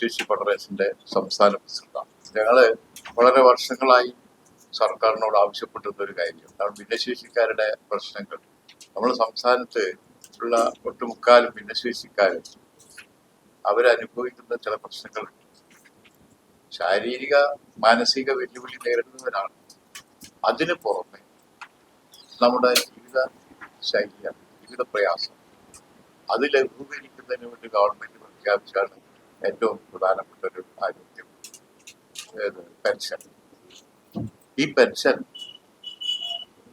ശേഷി ഫെഡറേഷന്റെ സംസ്ഥാന പ്രസിഡന്റാണ്. ഞങ്ങൾ വളരെ വർഷങ്ങളായി സർക്കാരിനോട് ആവശ്യപ്പെട്ടിരുന്ന ഒരു കാര്യം കാരണം ഭിന്നശേഷിക്കാരുടെ പ്രശ്നങ്ങൾ. നമ്മുടെ സംസ്ഥാനത്ത് ഉള്ള ഒട്ടുമുക്കാലും ഭിന്നശേഷിക്കാരും അവരനുഭവിക്കുന്ന ചില പ്രശ്നങ്ങളുണ്ട്. ശാരീരിക മാനസിക വെല്ലുവിളി നേരിടുന്നവരാണ്. അതിന് പുറമെ നമ്മുടെ ജീവിത ശൈലിയാണ് ജീവിത പ്രയാസം. അത് ലഘൂകരിക്കുന്നതിന് വേണ്ടി ഗവൺമെന്റ് പ്രഖ്യാപിച്ചാണ് ഏറ്റവും പ്രധാനപ്പെട്ട ഒരു ആരോഗ്യം പെൻഷൻ. ഈ പെൻഷൻ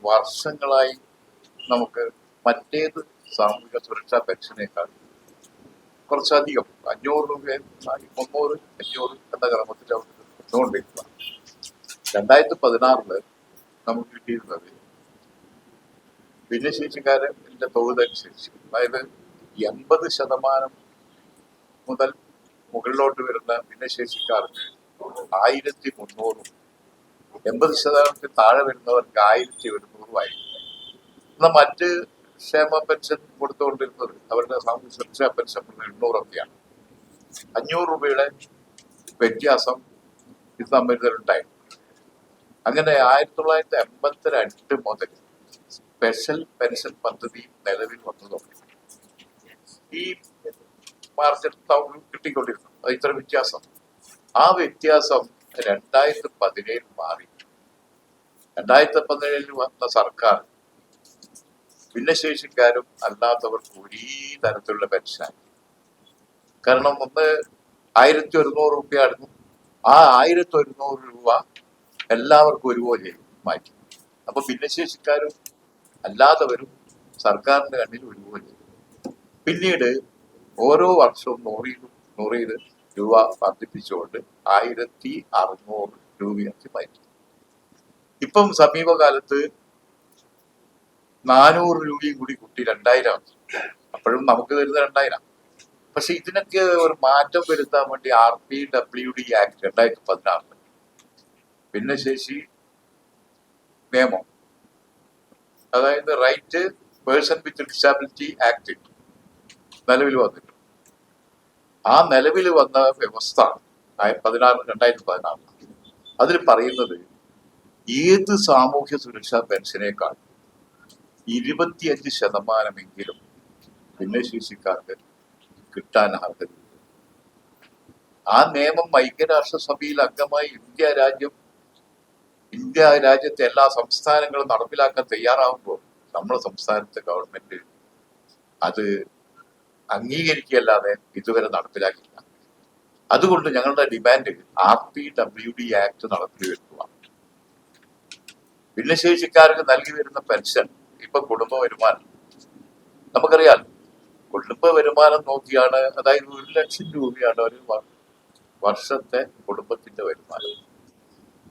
വർഷങ്ങളായി നമുക്ക് മറ്റേത് സാമൂഹിക സുരക്ഷാ പെൻഷനേക്കാൾ കുറച്ചധികം അഞ്ഞൂറ് രൂപ മുന്നൂറ് അഞ്ഞൂറ് എന്ന ക്രമത്തിൽ അവർക്ക് കിട്ടുകൊണ്ടിരിക്കുക രണ്ടായിരത്തി പതിനാറിൽ നമുക്ക് കിട്ടിയിരുന്നത് ഭിന്നശേഷിക്കാരന്റെ തോതനുസരിച്ച് അതായത് എൺപത് ശതമാനം മുതൽ മുകളിലോട്ട് വരുന്ന ഭിന്നശേഷിക്കാർക്ക് ആയിരത്തി മുന്നൂറും എൺപത് ശതമാനത്തിൽ താഴെ വരുന്നവർക്ക് ആയിരത്തി ഒരുന്നൂറുമായിരുന്നു എന്നാൽ മറ്റ് ക്ഷേമ പെൻഷൻ കൊടുത്തുകൊണ്ടിരുന്നത് അവരുടെ സാമൂഹ്യ സുരക്ഷാ പെൻഷൻ എണ്ണൂറൊക്കെയാണ്. അഞ്ഞൂറ് രൂപയുടെ വ്യത്യാസം ഇത് തമ്മിലുണ്ടായിരുന്നു അങ്ങനെ ആയിരത്തി തൊള്ളായിരത്തി എൺപത്തി രണ്ട് മുതൽ സ്പെഷ്യൽ പെൻഷൻ പദ്ധതി നിലവിൽ വന്നതോടെ ഈ മാർച്ചിൽ കിട്ടിക്കൊണ്ടിരുന്നു. അത് ഇത്ര വ്യത്യാസം. ആ വ്യത്യാസം രണ്ടായിരത്തി പതിനേഴിൽ മാറി. രണ്ടായിരത്തി പതിനേഴിൽ വന്ന സർക്കാർ ഭിന്നശേഷിക്കാരും അല്ലാത്തവർക്ക് ഒരേ തരത്തിലുള്ള പെൻഷൻ. കാരണം ഒന്ന് ആയിരത്തി ഒരുന്നൂറ് രൂപയായിരുന്നു. ആ ആയിരത്തി ഒരുന്നൂറ് രൂപ എല്ലാവർക്കും ഒരുപോലെ മാറ്റി. അപ്പൊ ഭിന്നശേഷിക്കാരും അല്ലാത്തവരും സർക്കാരിന്റെ കണ്ണിൽ ഒരുപോലെ. പിന്നീട് ഓരോ വർഷവും നൂറിൽ നൂറിൽ രൂപ വർദ്ധിപ്പിച്ചുകൊണ്ട് ആയിരത്തി അറുന്നൂറ് രൂപയാക്കി മാറ്റി. ഇപ്പം സമീപകാലത്ത് നാനൂറ് രൂപയും കൂടി കുട്ടി രണ്ടായിരം അപ്പോഴും നമുക്ക് തരുന്ന രണ്ടായിരം. പക്ഷെ ഇതിനൊക്കെ ഒരു മാറ്റം വരുത്താൻ വേണ്ടി R P W D act രണ്ടായിരത്തി പിന്നെ ശേഷി നിയമം. അതായത് right person with disability act നിലവിൽ വന്നിട്ടുണ്ട്. ആ നിലവിൽ വന്ന വ്യവസ്ഥ പതിനാറ് രണ്ടായിരത്തി പതിനാറ് അതിൽ പറയുന്നത് ഏത് സാമൂഹ്യ സുരക്ഷാ പെൻഷനേക്കാൾ ഇരുപത്തിയഞ്ച് ശതമാനമെങ്കിലും ഭിന്നശേഷിക്കാർക്ക് കിട്ടാൻ അർഹത ആ നിയമം ഐക്യരാഷ്ട്രസഭയിൽ അംഗമായി ഇന്ത്യ രാജ്യം ഇന്ത്യ രാജ്യത്തെ എല്ലാ സംസ്ഥാനങ്ങളും നടപ്പിലാക്കാൻ തയ്യാറാവുമ്പോൾ നമ്മുടെ സംസ്ഥാനത്തെ ഗവൺമെന്റ് അത് അംഗീകരിക്കുകയല്ലാതെ ഇതുവരെ നടപ്പിലാക്കില്ല അതുകൊണ്ട് ഞങ്ങളുടെ demand R P W D act നടപ്പിൽ വരുത്തുക ഭിന്നശേഷിക്കാർക്ക് നൽകി വരുന്ന പെൻഷൻ ഇപ്പൊ കുടുംബ വരുമാനം. നമുക്കറിയാം കുടുംബ വരുമാനം നോക്കിയാണ് അതായത് ഒരു ലക്ഷം രൂപയാണ് ഒരു വർഷത്തെ കുടുംബത്തിന്റെ വരുമാനം.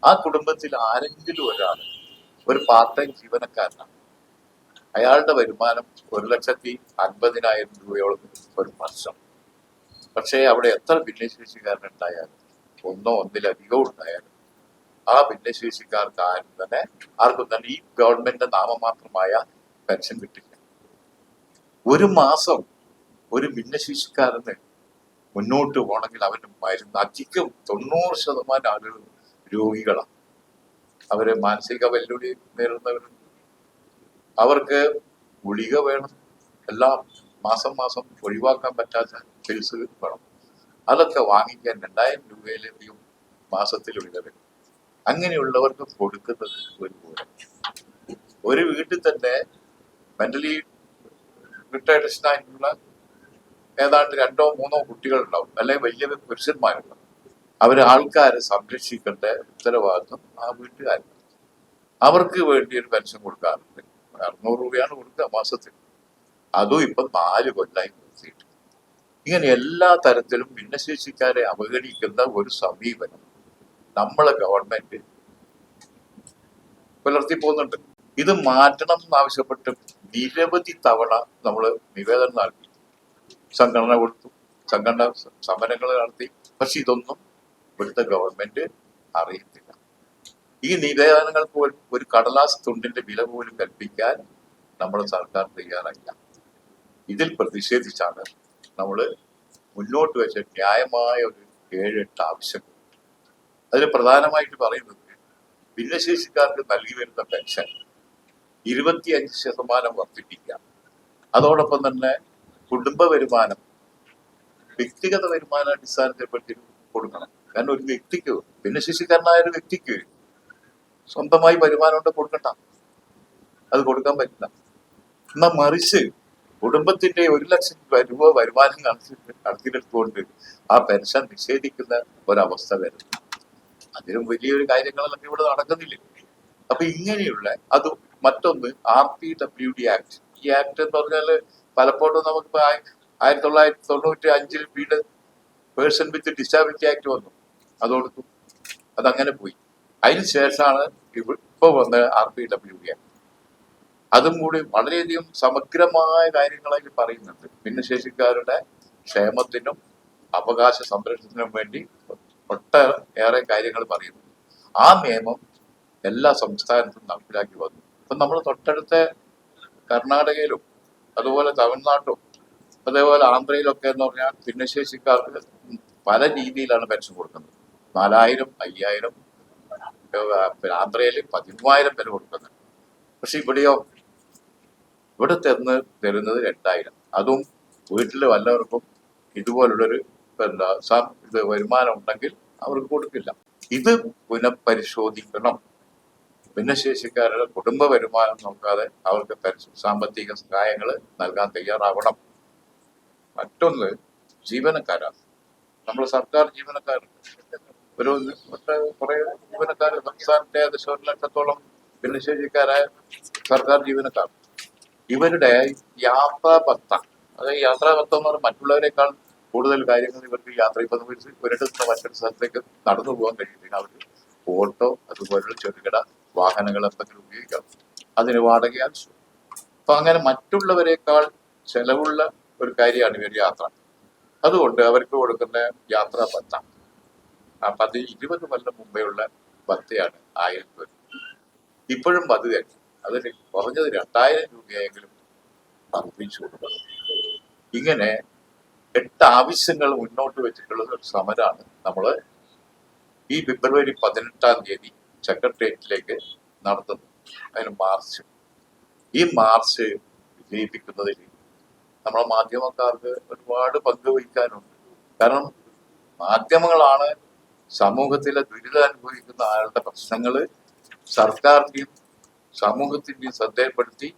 ആ കുടുംബത്തിൽ ആരെങ്കിലും ഒരാൾ ഒരു പാർട്ട് ടൈം ജീവനക്കാരനാണ്. അയാളുടെ വരുമാനം ഒരു ലക്ഷത്തി അൻപതിനായിരം രൂപയോളം ഒരു വർഷം. പക്ഷേ അവിടെ എത്ര ഭിന്നശേഷിക്കാരനുണ്ടായാലും ഒന്നോ ഒന്നിലധികമോ ഉണ്ടായാലും ആ ഭിന്നശേഷിക്കാർക്ക് ആരും തന്നെ ആർക്കും തന്നെ ഈ ഗവൺമെന്റിന്റെ നാമമാത്രമായ പെൻഷൻ കിട്ടില്ല. ഒരു മാസം ഒരു ഭിന്നശേഷിക്കാരന് മുന്നോട്ട് പോകണമെങ്കിൽ അവന് മരുന്ന് അധികം തൊണ്ണൂറ് ശതമാനം ആളുകൾ രോഗികളാണ്. അവർ മാനസിക വെല്ലുവിളി നേരിടുന്നവരുണ്ട് അവർക്ക് ഗുളിക വേണം. എല്ലാ മാസം മാസം ഒഴിവാക്കാൻ പറ്റാത്ത ചികിത്സ വേണം. അതൊക്കെ വാങ്ങിക്കാൻ രണ്ടായിരം രൂപയിലധികം മാസത്തിലുള്ള വരും അങ്ങനെയുള്ളവർക്ക് കൊടുക്കുന്നത് ഒരു പോലെ ഒരു വീട്ടിൽ തന്നെ മെന്റലി റിട്ടയർഡ്സിനായിട്ടുള്ള ഏതാണ്ട് രണ്ടോ മൂന്നോ കുട്ടികളുണ്ടാവും. അല്ലെങ്കിൽ വലിയ പുരുഷന്മാരുണ്ടാവും. അവർ ആൾക്കാരെ സംരക്ഷിക്കേണ്ട ഉത്തരവാദിത്വം ആ വീട്ടുകാരുണ്ട് അവർക്ക് വേണ്ടി ഒരു പെൻഷൻ കൊടുക്കാറുണ്ട്. അറുന്നൂറ് രൂപയാണ് കൊടുക്കുക മാസത്തിൽ. അതും ഇപ്പൊ നാല് കൊല്ലായി നിർത്തിയിട്ട്. ഇങ്ങനെ എല്ലാ തരത്തിലും ഭിന്നശേഷിക്കാരെ അവഗണിക്കുന്ന ഒരു സമീപനം നമ്മളെ ഗവൺമെന്റ് പുലർത്തി പോകുന്നുണ്ട്. ഇത് മാറ്റണം എന്നാവശ്യപ്പെട്ട് നിരവധി തവണ നമ്മൾ നിവേദനം നൽകി. സംഘടന കൊടുത്തു. സംഘടന സമരങ്ങൾ നടത്തി. പക്ഷെ ഇതൊന്നും ഇവിടുത്തെ ഗവൺമെന്റ് അറിയത്തില്ല. ഈ നിവേദനങ്ങൾക്ക് ഒരു- ഒരു കടലാസ് തുണ്ടിന്റെ വില പോലും കൽപ്പിക്കാൻ നമ്മുടെ സർക്കാർ തയ്യാറല്ല ഇതിൽ പ്രതിഷേധിച്ചാണ് നമ്മൾ മുന്നോട്ട് വെച്ച ന്യായമായ ഒരു ഏഴെട്ട് ആവശ്യം. അതിൽ പ്രധാനമായിട്ട് പറയുന്നത് ഭിന്നശേഷിക്കാർക്ക് നൽകി വരുന്ന പെൻഷൻ ഇരുപത്തിയഞ്ച് ശതമാനം വർദ്ധിപ്പിക്കുക. അതോടൊപ്പം തന്നെ കുടുംബ വരുമാനം വ്യക്തിഗത വരുമാന അടിസ്ഥാനത്തെപ്പറ്റി കൊടുക്കണം. കാരണം ഒരു വ്യക്തിക്ക് ഭിന്നശേഷിക്കാരനായ ഒരു വ്യക്തിക്ക് സ്വന്തമായി വരുമാനം കൊണ്ട് കൊടുക്കണ്ട. അത് കൊടുക്കാൻ പറ്റില്ല. എന്നാൽ മറിച്ച് കുടുംബത്തിന്റെ ഒരു ലക്ഷം രൂപ വരുമാനം കണക്കിൽ കണക്കിലെടുത്തുകൊണ്ട് ആ പെൻഷൻ നിഷേധിക്കുന്ന ഒരവസ്ഥ വരുന്നു അതിലും വലിയൊരു കാര്യങ്ങളൊക്കെ ഇവിടെ നടക്കുന്നില്ല. അപ്പൊ ഇങ്ങനെയുള്ള അത് മറ്റൊന്ന് R P W D act. ഈ ആക്ട് എന്ന് പറഞ്ഞാൽ പലപ്പോഴും നമുക്ക് ആയിരത്തി തൊള്ളായിരത്തി തൊണ്ണൂറ്റി അഞ്ചിൽ വീട് പേഴ്സൺ വിത്ത് ഡിസാബിലിറ്റി ആക്ട് വന്നു. അതോടൊപ്പം അതങ്ങനെ പോയി. അതിന് ശേഷമാണ് ഇവ- ഇപ്പൊ വന്ന ആർ പി ഡബ്ല്യു ആക്ട്. അതും കൂടി വളരെയധികം സമഗ്രമായ കാര്യങ്ങളായി പറയുന്നുണ്ട്. ഭിന്നശേഷിക്കാരുടെ ക്ഷേമത്തിനും അവകാശ സംരക്ഷണത്തിനും വേണ്ടി ഒട്ടേറെ കാര്യങ്ങൾ പറയുന്നു ആ നിയമം എല്ലാ സംസ്ഥാനത്തും നടപ്പിലാക്കി വന്നു. ഇപ്പം നമ്മൾ തൊട്ടടുത്ത കർണാടകയിലും അതുപോലെ തമിഴ്നാട്ടിലും അതേപോലെ ആന്ധ്രയിലൊക്കെ എന്ന് പറഞ്ഞാൽ ഭിന്നശേഷിക്കാർക്ക് പല രീതിയിലാണ് പെൻഷൻ കൊടുക്കുന്നത്. നാലായിരം അയ്യായിരം ആന്ധ്രയിൽ പതിമൂവായിരം പേര് കൊടുക്കുന്നുണ്ട് പക്ഷെ ഇവിടെയോ ഇവിടെ തരുന്ന തരുന്നത് രണ്ടായിരം. അതും വീട്ടിൽ വല്ലവർക്കും ഇതുപോലുള്ളൊരു എന്താ സം- ഇത് വരുമാനം ഉണ്ടെങ്കിൽ അവർക്ക് കൊടുക്കില്ല. ഇത് പുനഃപരിശോധിക്കണം. ഭിന്നശേഷിക്കാരുടെ കുടുംബ വരുമാനം നോക്കാതെ അവർക്ക് സാമ്പത്തിക സഹായങ്ങൾ നൽകാൻ തയ്യാറാവണം. മറ്റൊന്ന് ജീവനക്കാരാണ്. നമ്മൾ സർക്കാർ ജീവനക്കാരുണ്ട്. ഒരു കുറെ ജീവനക്കാർ സംസ്ഥാനത്തെ ഏകദേശം ഒരു ലക്ഷത്തോളം ഭിന്നശേഷിക്കാരായ സർക്കാർ ജീവനക്കാർ. ഇവരുടെ യാത്രാ ഭത്ത അതായത് യാത്രാ ഭത്തം എന്ന് പറഞ്ഞാൽ മറ്റുള്ളവരെക്കാൾ കൂടുതൽ കാര്യങ്ങൾ ഇവർക്ക് യാത്ര ഇപ്പം ഒരിടത്ത് നിന്ന് മറ്റൊരു സ്ഥലത്തേക്ക് നടന്നു പോകാൻ കഴിയുന്നില്ല അവർ ഓട്ടോ അതുപോലുള്ള ചെറുകിട വാഹനങ്ങൾ എന്തെങ്കിലും ഉപയോഗിക്കാം. അതിന് വാടക ആവശ്യം. അപ്പൊ അങ്ങനെ മറ്റുള്ളവരെക്കാൾ ചെലവുള്ള ഒരു കാര്യമാണ് ഇവർ യാത്ര. അതുകൊണ്ട് അവർക്ക് കൊടുക്കുന്ന യാത്രാ ഭത്ത അത് ഇരുപത് കൊല്ലം മുമ്പെയുള്ള ഭത്തയാണ് ആയിരം രൂപ. ഇപ്പോഴും പതി തന്നെ അതിന് കുറഞ്ഞത് രണ്ടായിരം രൂപയെങ്കിലും വർദ്ധിച്ചു കൊടുക്കണം. ഇങ്ങനെ എട്ട് ആവശ്യങ്ങൾ മുന്നോട്ട് വെച്ചിട്ടുള്ള ഒരു സമരാണ് നമ്മൾ ഈ ഫെബ്രുവരി പതിനെട്ടാം തീയതി സെക്രട്ടേറിയറ്റിലേക്ക് നടത്തുന്നു അതിന് മാർച്ച്. ഈ മാർച്ച് വിജയിപ്പിക്കുന്നതിൽ നമ്മളെ മാധ്യമക്കാർക്ക് ഒരുപാട് പങ്ക് വഹിക്കാനുണ്ട്. കാരണം മാധ്യമങ്ങളാണ് സമൂഹത്തിലെ ദുരിതം അനുഭവിക്കുന്ന ആളുടെ പ്രശ്നങ്ങൾ സർക്കാരിന്റെയും സമൂഹത്തിന്റെയും ശ്രദ്ധയിൽപ്പെടുത്തി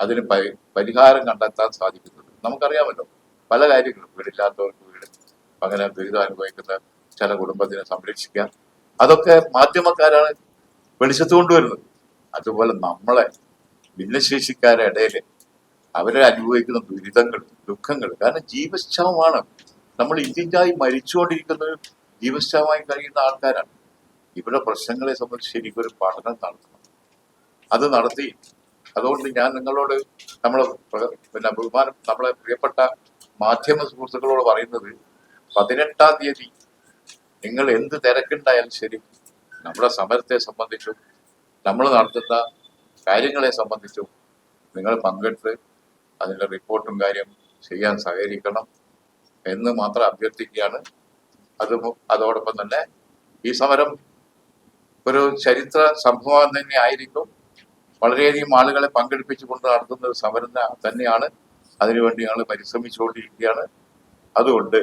അതിന് പരി- പരിഹാരം കണ്ടെത്താൻ സാധിക്കുന്നത് നമുക്കറിയാമല്ലോ പല കാര്യങ്ങളും വീടില്ലാത്തവർക്ക് വീട് അങ്ങനെ ദുരിതം അനുഭവിക്കുന്ന ചില കുടുംബത്തിനെ സംരക്ഷിക്കാൻ. അതൊക്കെ മാധ്യമക്കാരാണ് വെളിച്ചത്ത് കൊണ്ടുവരുന്നത്. അതുപോലെ നമ്മളെ ഭിന്നശേഷിക്കാരുടെ ഇടയിൽ അവരെ അനുഭവിക്കുന്ന ദുരിതങ്ങൾ ദുഃഖങ്ങൾ കാരണം ജീവശവമാണ് നമ്മൾ ഇന്ത്യക്കായി മരിച്ചുകൊണ്ടിരിക്കുന്നത് ജീവശവമായി കഴിയുന്ന ആൾക്കാരാണ്. ഇവരുടെ പ്രശ്നങ്ങളെ സംബന്ധിച്ച് ശരിക്കും ഒരു പഠനം നടത്തണം. അത് നടത്തി. അതുകൊണ്ട് ഞാൻ നിങ്ങളോട് നമ്മളെ പിന്നെ ബഹുമാനം നമ്മളെ പ്രിയപ്പെട്ട മാധ്യമ സുഹൃത്തുക്കളോട് പറയുന്നത് പതിനെട്ടാം തീയതി നിങ്ങൾ എന്ത് തിരക്കുണ്ടായാലും ശരി നമ്മുടെ സമരത്തെ സംബന്ധിച്ചും നമ്മൾ നടത്തുന്ന കാര്യങ്ങളെ സംബന്ധിച്ചും നിങ്ങൾ പങ്കെടുത്ത് അതിന്റെ റിപ്പോർട്ടും കാര്യം ചെയ്യാൻ സഹകരിക്കണം എന്ന് മാത്രം അഭ്യർത്ഥിക്കുകയാണ് അത് അതോടൊപ്പം തന്നെ ഈ സമരം ഒരു ചരിത്ര സംഭവം തന്നെ ആയിരിക്കും. വളരെയധികം ആളുകളെ പങ്കെടുപ്പിച്ചുകൊണ്ട് നടത്തുന്ന ഒരു സമരം തന്നെയാണ്. അതിനുവേണ്ടി ഞങ്ങൾ പരിശ്രമിച്ചുകൊണ്ടിരിക്കുകയാണ്. അതുകൊണ്ട്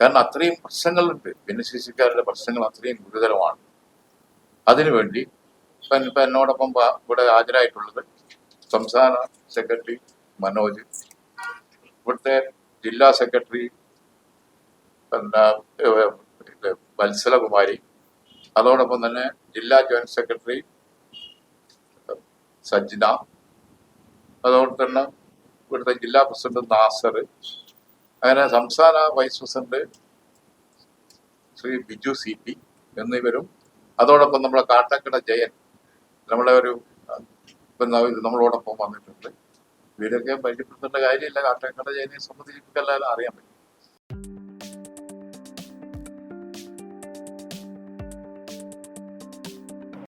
കാരണം അത്രയും പ്രശ്നങ്ങളുണ്ട്. ഭിന്നശേഷിക്കാരുടെ പ്രശ്നങ്ങൾ അത്രയും ഗുരുതരമാണ്. അതിനുവേണ്ടി ഇപ്പം ഇപ്പം എന്നോടൊപ്പം ഇവിടെ ഹാജരായിട്ടുള്ളത് സംസ്ഥാന സെക്രട്ടറി മനോജ്. ഇവിടുത്തെ ജില്ലാ സെക്രട്ടറി പിന്നെ വത്സലകുമാരി അതോടൊപ്പം തന്നെ ജില്ലാ ജോയിന്റ് സെക്രട്ടറി സജ്ന അതോടൊപ്പം തന്നെ ഇവിടുത്തെ ജില്ലാ പ്രസിഡന്റ് നാസർ. അങ്ങനെ സംസ്ഥാന vice president Shri Biju C P എന്നിവരും. അതോടൊപ്പം നമ്മുടെ കാട്ടക്കട ജയൻ നമ്മളെ ഒരു നമ്മളോടൊപ്പം വന്നിട്ടുണ്ട്. ഇവരൊക്കെ പരിചയപ്പെടുത്തേണ്ട കാര്യമില്ല. കാട്ടക്കട ജയനെ സംബന്ധിച്ച് എല്ലാവരും അറിയാൻ പറ്റും.